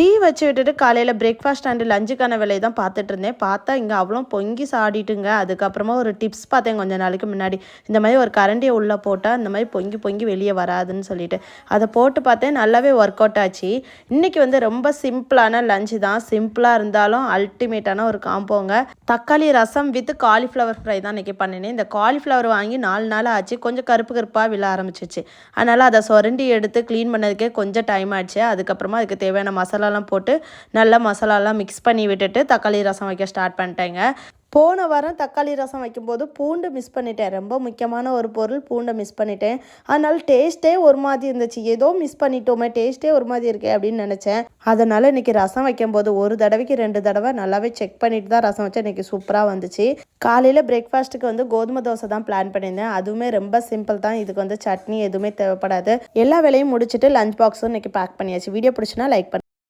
Tea வச்சு விட்டுட்டு காலையில் பிரேக்ஃபாஸ்ட் அண்டு லஞ்சுக்கான வேலையை தான் பார்த்துட்டு இருந்தேன். பார்த்தா இங்கே அவ்வளோ பொங்கி சாடிட்டுங்க. அதுக்கப்புறமா ஒரு டிப்ஸ் பார்த்தேன் கொஞ்சம் நாளைக்கு முன்னாடி. இந்த மாதிரி ஒரு கரண்டியை உள்ளே போட்டால் இந்த மாதிரி பொங்கி பொங்கி வெளியே வராதுன்னு சொல்லிட்டு. அதை போட்டு பார்த்தேன் நல்லாவே ஒர்க் அவுட் ஆச்சு. இன்றைக்கி வந்து ரொம்ப சிம்பிளான லஞ்சு தான். சிம்பிளாக இருந்தாலும் அல்டிமேட்டான ஒரு காம்போங்க தக்காளி ரசம் வித் காலிஃப்ளவர் ஃப்ரை தான் இன்றைக்கி பண்ணினேன். இந்த காலிஃப்ளவர் வாங்கி நாலு நாள் ஆச்சு. கொஞ்சம் கருப்பு கருப்பாக விழ ஆரம்பிச்சிச்சு. அதனால் அதை சுரண்டி எடுத்து க்ளீன் பண்ணதுக்கே கொஞ்சம் டைம் ஆச்சு. அதுக்கப்புறமா அதுக்கு தேவையான மசாலா மசாலாலாம் போட்டு நல்லா மசாலாலாம் மிக்ஸ் பண்ணி விட்டுட்டு தக்காளி ரசம் வைக்க ஸ்டார்ட் பண்ணிட்டேங்க. போன வாரம் தக்காளி ரசம் வைக்கும்போது பூண்டு மிஸ் பண்ணிட்டேன். ரொம்ப முக்கியமான ஒரு பொருள் பூண்டை மிஸ் பண்ணிட்டேன். அதனால் டேஸ்ட்டே ஒரு மாதிரி இருந்துச்சு. ஏதோ மிஸ் பண்ணிட்டோமே டேஸ்ட்டே ஒரு மாதிரி இருக்கே அப்படின்னு நினச்சேன். அதனால் இன்றைக்கி ரசம் வைக்கும்போது ஒரு தடவைக்கு ரெண்டு தடவை நல்லாவே செக் பண்ணிட்டு தான் ரசம் வச்சேன். இன்றைக்கி சூப்பராக வந்துச்சு. காலையில் பிரேக்ஃபாஸ்ட்டுக்கு வந்து கோதுமை தோசை தான் பிளான் பண்ணியிருந்தேன். அதுவுமே ரொம்ப சிம்பிள் தான். இதுக்கு வந்து சட்னி எதுவுமே தேவைப்படாது. எல்லா வேலையும் முடிச்சுட்டு லஞ்ச் பாக்ஸும் இன்றைக்கி பேக் பண்ணியாச்சு. வீடியோ பிடிச்சினா லைக் பண்ணுங்க.